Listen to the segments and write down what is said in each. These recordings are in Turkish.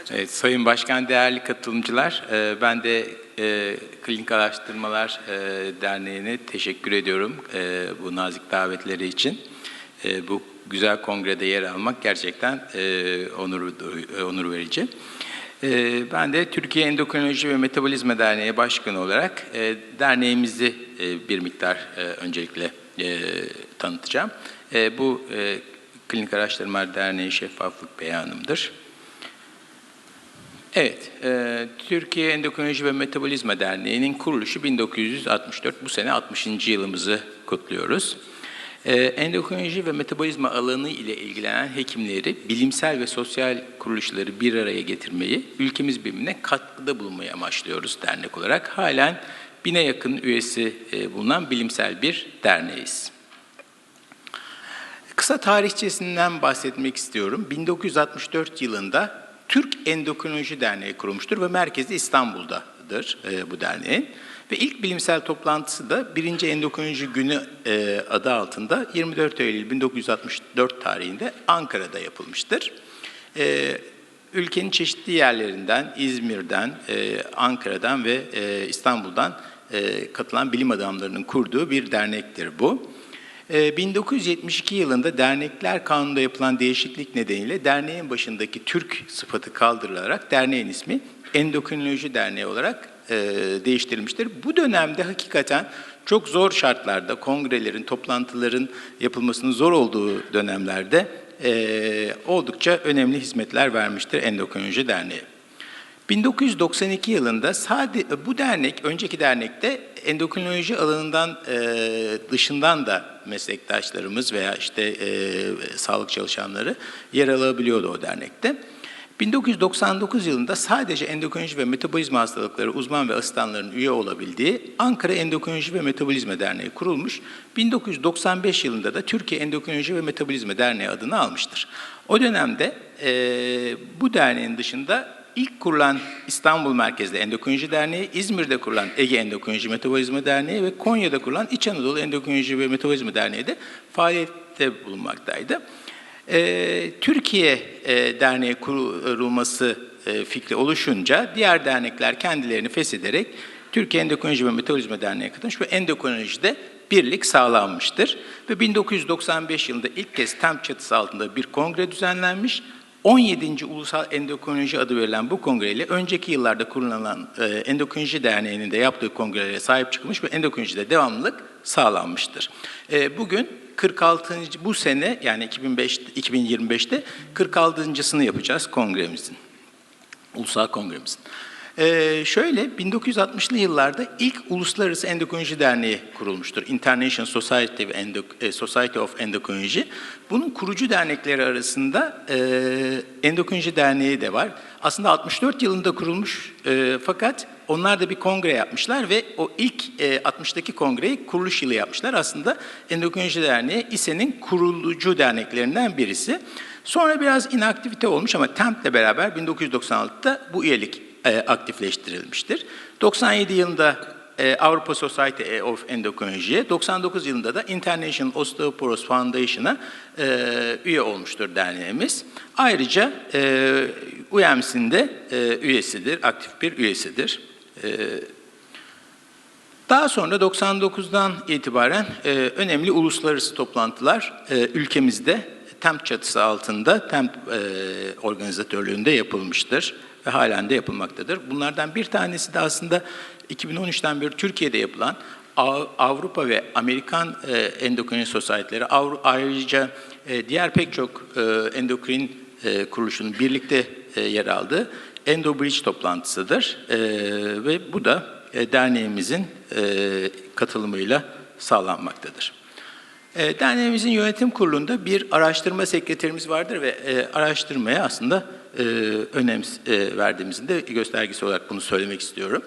hocam. Evet, Sayın Başkan, değerli katılımcılar, e, ben de e, Klinik Araştırmalar e, Derneği'ne teşekkür ediyorum bu nazik davetleri için. Bu güzel kongrede yer almak gerçekten e, onur, onur verici. Ben de Türkiye Endokrinoloji ve Metabolizma Derneği Başkanı olarak derneğimizi bir miktar öncelikle e, tanıtacağım. Bu Klinik Araştırmalar Derneği Şeffaflık Beyanımdır. Evet, e, Türkiye Endokrinoloji ve Metabolizma Derneği'nin kuruluşu 1964. Bu sene 60. yılımızı kutluyoruz. E, endokrinoloji ve metabolizma alanı ile ilgilenen hekimleri, bilimsel ve sosyal kuruluşları bir araya getirmeyi, ülkemiz bilimine katkıda bulunmayı amaçlıyoruz dernek olarak. Halen bine yakın üyesi e, bulunan bilimsel bir derneğiz. Kısa tarihçesinden bahsetmek istiyorum. 1964 yılında Türk Endokrinoloji Derneği kurulmuştur ve merkezi İstanbul'dadır e, bu derneğin. Ve ilk bilimsel toplantısı da 1. Endokrinoloji Günü e, adı altında 24 Eylül 1964 tarihinde Ankara'da yapılmıştır. E, ülkenin çeşitli yerlerinden, İzmir'den, e, Ankara'dan ve e, İstanbul'dan e, katılan bilim adamlarının kurduğu bir dernektir bu. Ee, 1972 yılında Dernekler Kanunu'nda yapılan değişiklik nedeniyle derneğin başındaki Türk sıfatı kaldırılarak derneğin ismi Endokrinoloji Derneği olarak e, değiştirilmiştir. Bu dönemde hakikaten çok zor şartlarda kongrelerin, toplantıların yapılmasının zor olduğu dönemlerde e, oldukça önemli hizmetler vermiştir Endokrinoloji Derneği. 1992 yılında sadece bu dernek, önceki dernekte endokrinoloji alanından e, dışından da meslektaşlarımız veya işte e, sağlık çalışanları yer alabiliyordu o dernekte. 1999 yılında sadece endokrinoloji ve metabolizma hastalıkları uzman ve asistanların üye olabildiği Ankara Endokrinoloji ve Metabolizma Derneği kurulmuş. 1995 yılında da Türkiye Endokrinoloji ve Metabolizma Derneği adını almıştır. O dönemde e, bu derneğin dışında ilk kurulan İstanbul merkezli Endokrinoloji Derneği, İzmir'de kurulan Ege Endokrinoloji Metabolizma Derneği ve Konya'da kurulan İç Anadolu Endokrinoloji ve Metabolizma Derneği de faaliyette bulunmaktaydı. Ee, Türkiye e, Derneği kurulması e, fikri oluşunca diğer dernekler kendilerini feshederek Türkiye Endokrinoloji ve Metabolizma Derneği'ne katılmış ve endokrinolojide birlik sağlanmıştır. Ve 1995 yılında ilk kez TEMP çatısı altında bir kongre düzenlenmiş. 17. Ulusal Endokrinoloji adı verilen bu kongreyle önceki yıllarda kurulan e, Endokrinoloji Derneği'nin de yaptığı kongrelere sahip çıkmış ve endokrinolojide devamlılık sağlanmıştır. E, bugün 46. bu sene yani 2005 2025'te 46.sını yapacağız kongremizin. Ulusal kongremizin. Ee, şöyle 1960'lı yıllarda ilk Uluslararası Endokrinoloji Derneği kurulmuştur. International Society of, Endok e, Society of Endocrinology. Bunun kurucu dernekleri arasında e, Endokrinoloji Derneği de var. Aslında 64 yılında kurulmuş e, fakat onlar da bir kongre yapmışlar ve o ilk e, 60'taki kongreyi kuruluş yılı yapmışlar. Aslında Endokrinoloji Derneği İSE'nin kurulucu derneklerinden birisi. Sonra biraz inaktivite olmuş ama TEMP'le beraber 1996'da bu üyelik e, aktifleştirilmiştir. 97 yılında e, Avrupa Society of Endocrinology'ye, 99 yılında da International Osteoporosis Foundation'a e, üye olmuştur derneğimiz. Ayrıca e, UEMS'in de e, üyesidir, aktif bir üyesidir. E, daha sonra 99'dan itibaren e, önemli uluslararası toplantılar e, ülkemizde TEMP çatısı altında TEMP e, organizatörlüğünde yapılmıştır ve halen de yapılmaktadır. Bunlardan bir tanesi de aslında 2013'ten beri Türkiye'de yapılan Avrupa ve Amerikan e, endokrin society'leri ayrıca e, diğer pek çok e, endokrin kuruluşunun birlikte yer aldığı EndoBridge toplantısıdır. Ve bu da derneğimizin katılımıyla sağlanmaktadır. Derneğimizin yönetim kurulunda bir araştırma sekreterimiz vardır ve araştırmaya aslında e, önem e, verdiğimizin de göstergesi olarak bunu söylemek istiyorum.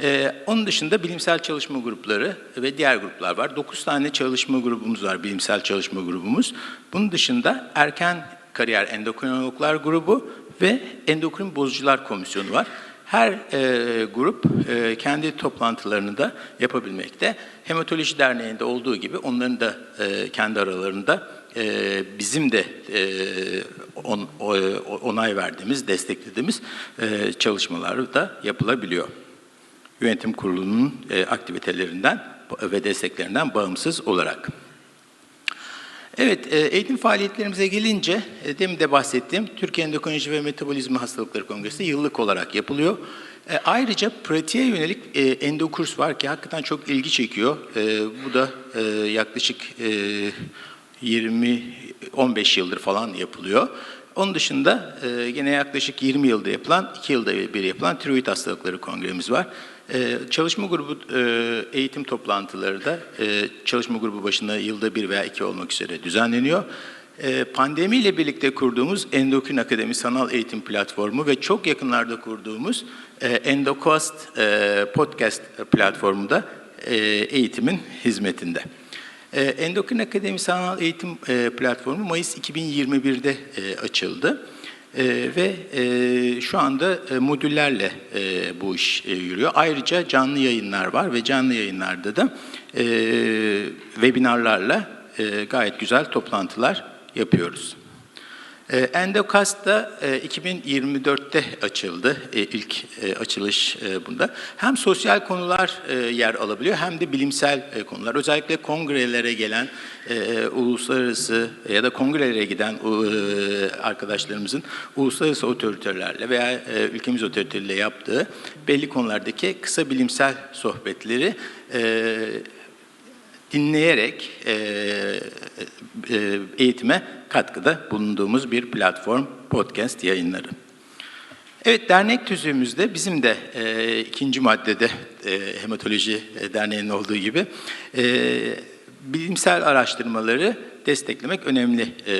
E, onun dışında bilimsel çalışma grupları ve diğer gruplar var. 9 tane çalışma grubumuz var, bilimsel çalışma grubumuz. Bunun dışında erken kariyer endokrinologlar grubu ve endokrin bozucular komisyonu var. Her e, grup e, kendi toplantılarını da yapabilmekte. Hematoloji Derneği'nde olduğu gibi onların da e, kendi aralarında e, bizim de e, on, o- onay verdiğimiz, desteklediğimiz e, çalışmalar da yapılabiliyor. Yönetim kurulunun e, aktivitelerinden ve desteklerinden bağımsız olarak. Evet, e, eğitim faaliyetlerimize gelince, e, demin de bahsettiğim Türkiye Endokrinoloji ve Metabolizma Hastalıkları Kongresi yıllık olarak yapılıyor. E, Ayrıca pratiğe yönelik e, endokurs var ki hakikaten çok ilgi çekiyor. E, Bu da e, yaklaşık e, 20-15 yıldır falan yapılıyor. Onun dışında e, yine yaklaşık 20 yılda yapılan, 2 yılda bir yapılan tiroid hastalıkları kongremiz var. E, çalışma grubu e, eğitim toplantıları da e, çalışma grubu başında yılda bir veya iki olmak üzere düzenleniyor. E, pandemiyle birlikte kurduğumuz Endokrin Akademi Sanal Eğitim Platformu ve çok yakınlarda kurduğumuz e, Endocast e, Podcast platformu da e, eğitimin hizmetinde. Ee, Endokrin Akademi Sanal Eğitim e, Platformu Mayıs 2021'de e, açıldı. E, ve şu anda modüllerle bu iş yürüyor. Ayrıca canlı yayınlar var ve canlı yayınlarda da webinarlarla gayet güzel toplantılar yapıyoruz. E, Endokast da e, 2024'te açıldı. E, ilk e, açılış e, bunda. Hem sosyal konular e, yer alabiliyor hem de bilimsel e, konular. Özellikle kongrelere gelen e, uluslararası ya da kongrelere giden e, arkadaşlarımızın uluslararası otoritelerle veya e, ülkemiz otoriteleriyle yaptığı belli konulardaki kısa bilimsel sohbetleri e, dinleyerek e, e, eğitime katkıda bulunduğumuz bir platform podcast yayınları. Evet dernek tüzüğümüzde bizim de e, ikinci maddede e, hematoloji derneğinin olduğu gibi e, bilimsel araştırmaları desteklemek önemli e,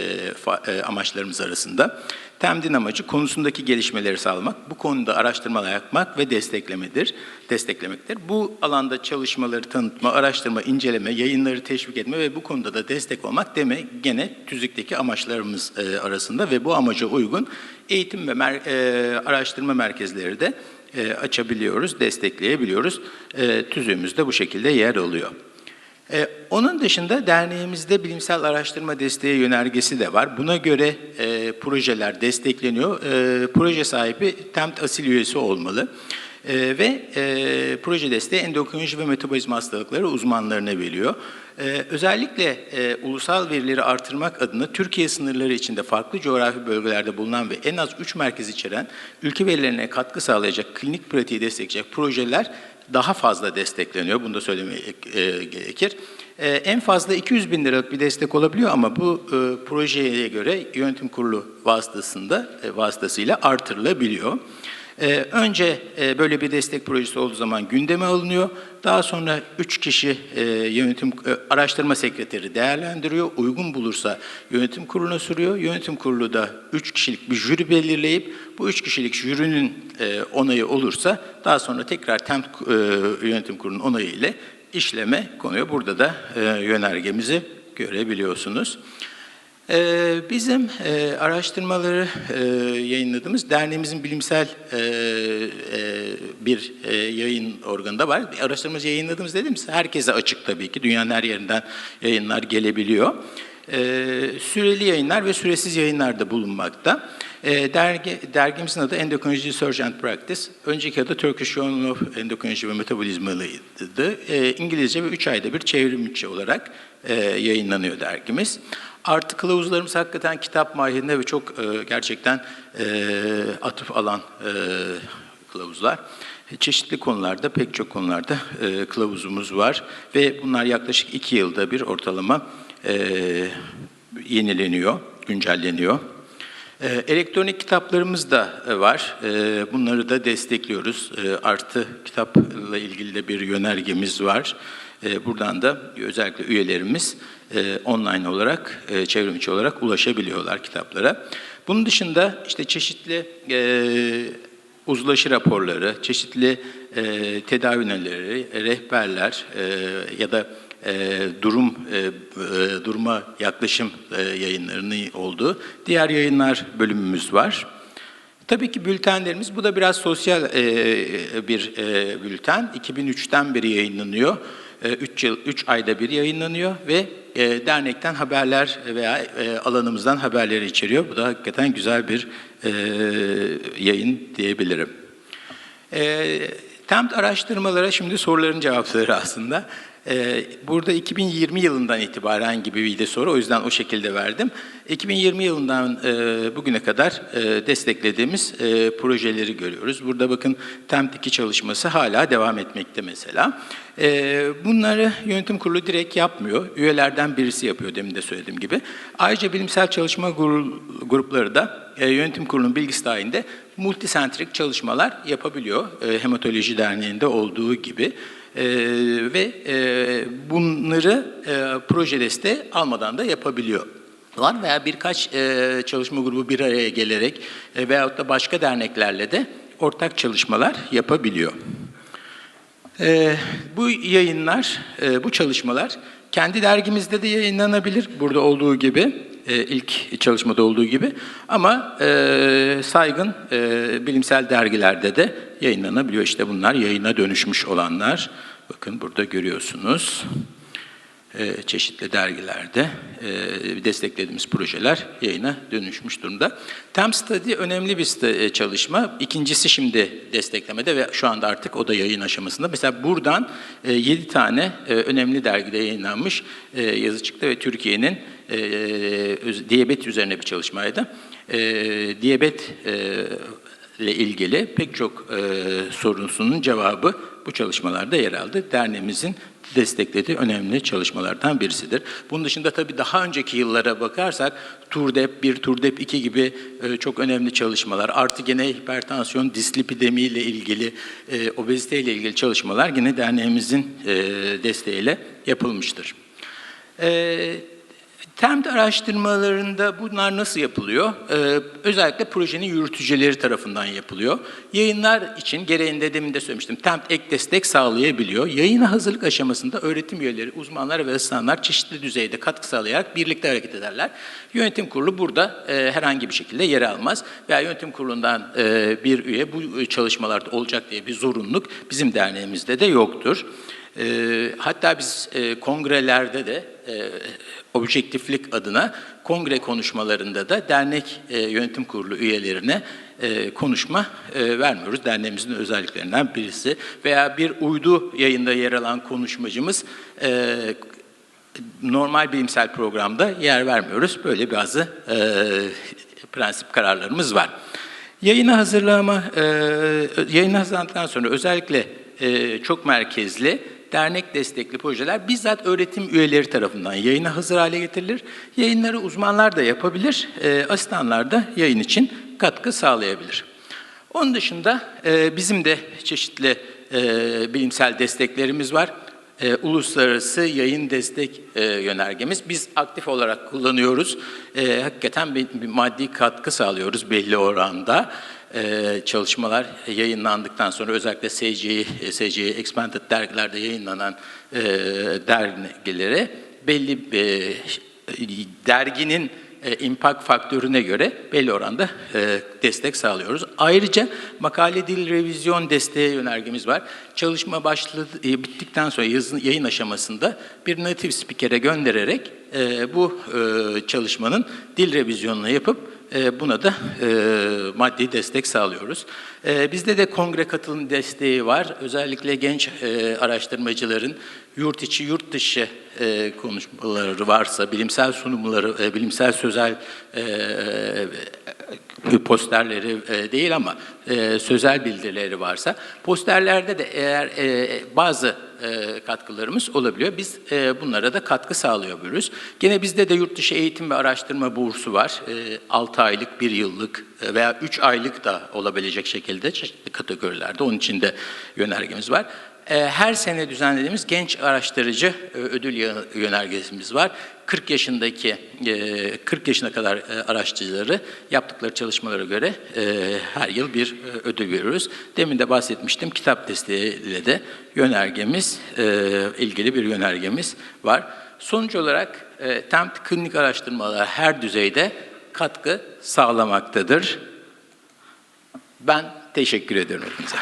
fa- e, amaçlarımız arasında. Temdin amacı konusundaki gelişmeleri sağlamak, bu konuda araştırmalar yapmak ve desteklemedir, desteklemektir. Bu alanda çalışmaları tanıtma, araştırma, inceleme, yayınları teşvik etme ve bu konuda da destek olmak demek gene tüzükteki amaçlarımız e, arasında ve bu amaca uygun eğitim ve mer- e, araştırma merkezleri de e, açabiliyoruz, destekleyebiliyoruz. E, tüzüğümüzde bu şekilde yer alıyor. Ee, onun dışında derneğimizde bilimsel araştırma desteği yönergesi de var. Buna göre e, projeler destekleniyor. E, proje sahibi TEMT asil üyesi olmalı. E, ve e, proje desteği endokrinoloji ve metabolizma hastalıkları uzmanlarına veriliyor. E, özellikle e, ulusal verileri artırmak adına Türkiye sınırları içinde farklı coğrafi bölgelerde bulunan ve en az 3 merkez içeren ülke verilerine katkı sağlayacak klinik pratiği destekleyecek projeler daha fazla destekleniyor. Bunu da söylemeye e, gerekir. E, en fazla 200 bin liralık bir destek olabiliyor ama bu e, projeye göre yönetim kurulu vasıtasında e, vasıtasıyla artırılabiliyor. E, önce e, böyle bir destek projesi olduğu zaman gündeme alınıyor. Daha sonra 3 kişi e, yönetim e, araştırma sekreteri değerlendiriyor. Uygun bulursa yönetim kuruluna sürüyor. Yönetim kurulu da 3 kişilik bir jüri belirleyip bu 3 kişilik jürinin onayı olursa daha sonra tekrar TEMT e, yönetim kurulunun onayı ile işleme konuyor. Burada da yönergemizi görebiliyorsunuz. Ee, Bizim e, araştırmaları e, yayınladığımız derneğimizin bilimsel e, bir yayın organı var. Araştırmamızı yayınladığımız dediğimiz herkese açık tabii ki. Dünyanın her yerinden yayınlar gelebiliyor. E, Süreli yayınlar ve süresiz yayınlar da bulunmakta. E, Dergi, dergimizin adı Endocrinology Research and Practice. Önceki adı Turkish Journal of Endocrinology ve Metabolism'lıydı. E, İngilizce ve 3 ayda bir çevrim içi olarak yayınlanıyor dergimiz. Artı kılavuzlarımız hakikaten kitap mahiyetinde ve çok e, gerçekten e, atıf alan e, kılavuzlar. Çeşitli konularda, pek çok konularda e, kılavuzumuz var ve bunlar yaklaşık iki yılda bir ortalama e, yenileniyor, güncelleniyor. E, Elektronik kitaplarımız da e, var. E, Bunları da destekliyoruz. E, Artı kitapla ilgili de bir yönergemiz var. Buradan da özellikle üyelerimiz e, online olarak, e, çevrim içi olarak ulaşabiliyorlar kitaplara. Bunun dışında işte çeşitli uzlaşı raporları, çeşitli tedavi önerileri, rehberler ya da e, durum e, e, duruma yaklaşım e, yayınlarının olduğu diğer yayınlar bölümümüz var. Tabii ki bültenlerimiz, bu da biraz sosyal e, bir bülten. 2003'ten beri yayınlanıyor. 3 yıl 3 ayda bir yayınlanıyor ve dernekten haberler veya alanımızdan haberleri içeriyor. Bu da hakikaten güzel bir yayın diyebilirim. E, TEMT araştırmalara şimdi soruların cevapları aslında. E, burada 2020 yılından itibaren gibi bir de soru, o yüzden o şekilde verdim. 2020 yılından e, bugüne kadar e, desteklediğimiz e, projeleri görüyoruz. Burada bakın TEMT 2 çalışması hala devam etmekte mesela. Bunları yönetim kurulu direkt yapmıyor. Üyelerden birisi yapıyor demin de söylediğim gibi. Ayrıca bilimsel çalışma gru- grupları da yönetim kurulunun bilgisi dahilinde multisentrik çalışmalar yapabiliyor. Hematoloji Derneği'nde olduğu gibi. E, ve e, bunları e, proje desteği almadan da yapabiliyor. Var veya birkaç e, çalışma grubu bir araya gelerek e, veyahut da başka derneklerle de ortak çalışmalar yapabiliyor. Ee, bu yayınlar, e, bu çalışmalar kendi dergimizde de yayınlanabilir. Burada olduğu gibi, e, ilk çalışmada olduğu gibi. Ama e, saygın e, bilimsel dergilerde de yayınlanabiliyor. İşte bunlar yayına dönüşmüş olanlar. Bakın burada görüyorsunuz. E, çeşitli dergilerde e, desteklediğimiz projeler yayına dönüşmüş durumda. Tem Study önemli bir e, çalışma. İkincisi şimdi desteklemede ve şu anda artık o da yayın aşamasında. Mesela buradan 7 tane e, önemli dergide yayınlanmış e, yazı çıktı ve Türkiye'nin e, diyabet üzerine bir çalışmaydı. E, diyabet e, ile ilgili pek çok e, sorusunun cevabı bu çalışmalarda yer aldı. Derneğimizin desteklediği önemli çalışmalardan birisidir. Bunun dışında tabii daha önceki yıllara bakarsak TURDEP 1, TURDEP 2 gibi e, çok önemli çalışmalar, artı gene hipertansiyon, dislipidemi ile ilgili, e, obezite ile ilgili çalışmalar yine derneğimizin e, desteğiyle yapılmıştır. E, TEMT araştırmalarında bunlar nasıl yapılıyor? Ee, özellikle projenin yürütücüleri tarafından yapılıyor. Yayınlar için gereğinde demin de söylemiştim. TEMT ek destek sağlayabiliyor. Yayına hazırlık aşamasında öğretim üyeleri, uzmanlar ve asistanlar çeşitli düzeyde katkı sağlayarak birlikte hareket ederler. Yönetim kurulu burada e, herhangi bir şekilde yer almaz. Veya yönetim kurulundan e, bir üye bu çalışmalarda olacak diye bir zorunluluk bizim derneğimizde de yoktur. E, hatta biz e, kongrelerde de e, objektiflik adına kongre konuşmalarında da dernek e, yönetim kurulu üyelerine e, konuşma e, vermiyoruz. Derneğimizin özelliklerinden birisi. Veya bir uydu yayında yer alan konuşmacımız e, normal bilimsel programda yer vermiyoruz. Böyle bazı e, prensip kararlarımız var. Yayını hazırlama, e, yayını hazırlandıktan sonra özellikle e, çok merkezli dernek destekli projeler bizzat öğretim üyeleri tarafından yayına hazır hale getirilir. Yayınları uzmanlar da yapabilir, e, asistanlar da yayın için katkı sağlayabilir. Onun dışında e, bizim de çeşitli e, bilimsel desteklerimiz var. E, uluslararası yayın destek e, yönergemiz. Biz aktif olarak kullanıyoruz. E, hakikaten bir, bir maddi katkı sağlıyoruz belli oranda. E, çalışmalar yayınlandıktan sonra özellikle SCI, SCI Expanded dergilerde yayınlanan e, dergilere belli e, derginin e, impact faktörüne göre belli oranda e, destek sağlıyoruz. Ayrıca makale dil revizyon desteği yönergemiz var. Çalışma başladı, bittikten sonra yazın, yayın aşamasında bir native speaker'e göndererek bu çalışmanın dil revizyonunu yapıp buna da e, maddi destek sağlıyoruz. E, bizde de kongre katılım desteği var. Özellikle genç e, araştırmacıların yurt içi, yurt dışı e, konuşmaları varsa, bilimsel sunumları, bilimsel sözel posterleri değil ama sözel bildirileri varsa, posterlerde de eğer bazı e, katkılarımız olabiliyor. Biz e, bunlara da katkı sağlayabiliyoruz. Gene bizde de yurt dışı eğitim ve araştırma bursu var. E, 6 aylık, 1 yıllık veya 3 aylık da olabilecek şekilde çeşitli kategorilerde. Onun için de yönergemiz var. E, Her sene düzenlediğimiz genç araştırıcı e, ödül yö- yönergesimiz var. 40 yaşındaki, e, 40 yaşına kadar e, araştırıcıları yaptıkları çalışmalara göre e, her yıl bir e, ödül veriyoruz. Demin de bahsetmiştim, kitap desteğiyle de yönergemiz, e, ilgili bir yönergemiz var. Sonuç olarak e, TEMT klinik araştırmalar her düzeyde katkı sağlamaktadır. Ben teşekkür ediyorum hepinize.